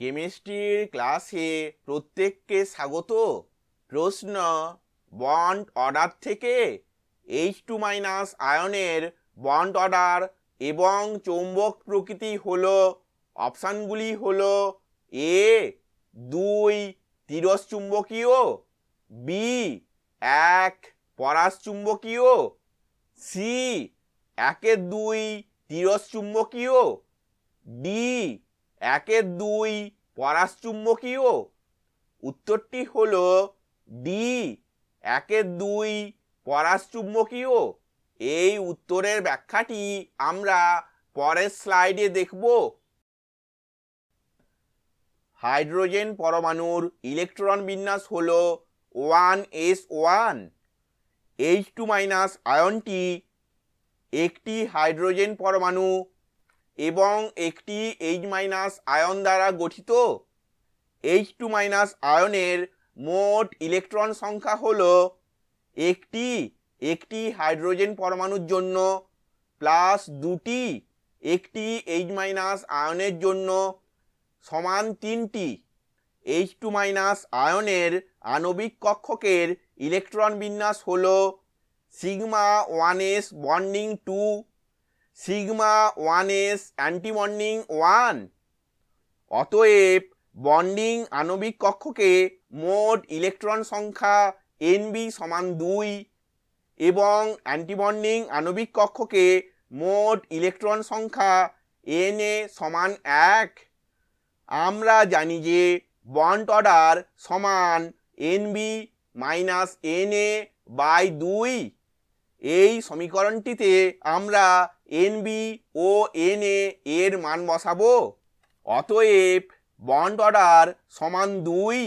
কেমিস্ট্রির ক্লাসে প্রত্যেককে স্বাগত। প্রশ্ন, বন্ড অর্ডার থেকে এইচ টু মাইনাস আয়নের বন্ড অর্ডার এবং চৌম্বক প্রকৃতি হল, অপশানগুলি হল এ দুই তিরস চুম্বকীয় বি এক পরাশচুম্বকীয় সি একের দুই তিরস চুম্বকীয় ডি একের দুই পরাশচুম্বকীয়। উত্তরটি হল ডি একের দুই পরাশচুম্বকীয়। এই উত্তরের ব্যাখ্যাটি আমরা পরের স্লাইডে দেখব। হাইড্রোজেন পরমাণুর ইলেকট্রন বিন্যাস হল one S one. H two minus আয়নটি একটি হাইড্রোজেন পরমাণু এবং একটি এইচ মাইনাস আয়ন দ্বারা গঠিত এইচ টু মাইনাস আয়নের মোট ইলেকট্রন সংখ্যা হল একটি একটি হাইড্রোজেন পরমাণুর জন্য প্লাস দুটি, একটি এইচ মাইনাস আয়নের জন্য সমান তিনটি এইচ টু মাইনাস আয়নের আণবিক কক্ষকের ইলেকট্রন বিন্যাস হল sigma one S bonding two sigma one S antibonding one অতএব বন্ডিং আণবিক কক্ষকে মোট ইলেকট্রন সংখ্যা এনবি সমান দুই এবং অ্যান্টিবন্ডিং আণবিক কক্ষকে মোট ইলেকট্রন সংখ্যা এন এ সমান এক। আমরা জানি যে বন্ড অর্ডার সমান NB minus N A by দুই। এই সমীকরণটিতে আমরা এনবি ও এন এর মান বসাবো। অতএব বন্ড অর্ডার সমান দুই,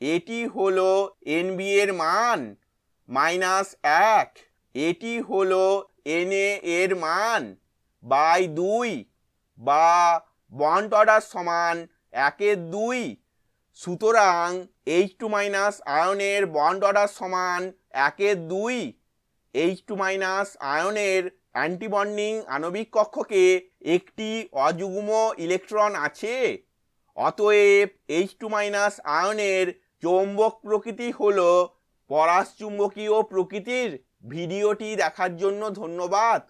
এটি হলো এনবি এর মান মাইনাস এক, এটি হলো এন এর মান বাই দুই বা বন্ড অর্ডার সমান একের দুই। সুতরাং এইচ টু মাইনাস আয়নের বন্ড অর্ডার সমান একের দুই। এইচ টু মাইনাস আয়নের অ্যান্টিবন্ডিং আণবিক কক্ষকে একটি অযুগ্ম ইলেকট্রন আছে। অতএব এইচ টু মাইনাস আয়নের চৌম্বক প্রকৃতি হল পরাশ চুম্বকীয় প্রকৃতির। ভিডিওটি দেখার জন্য ধন্যবাদ।